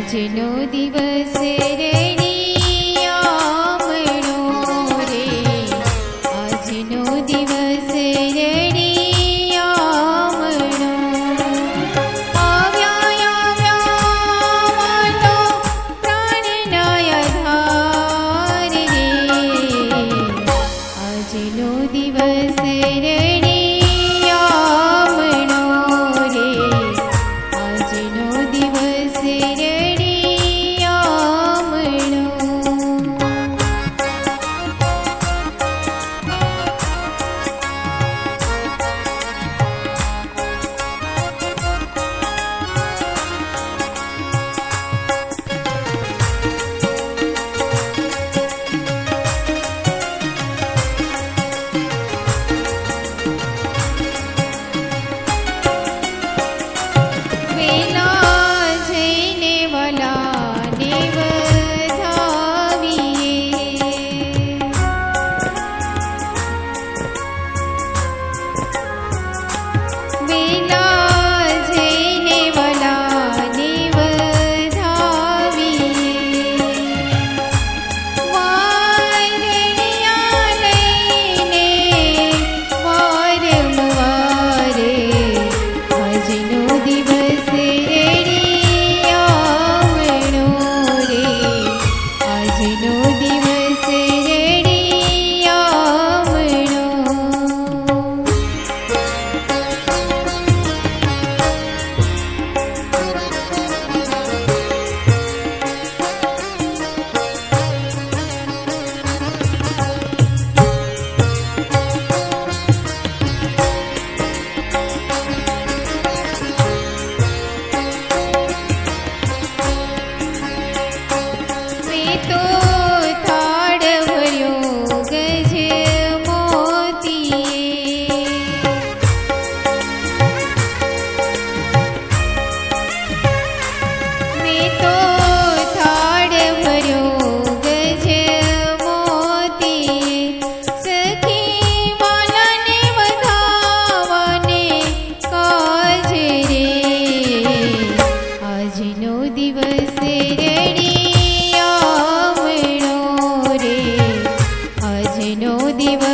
આજનો દિવસ રેણી આજનો દિવસ રેણી Diva.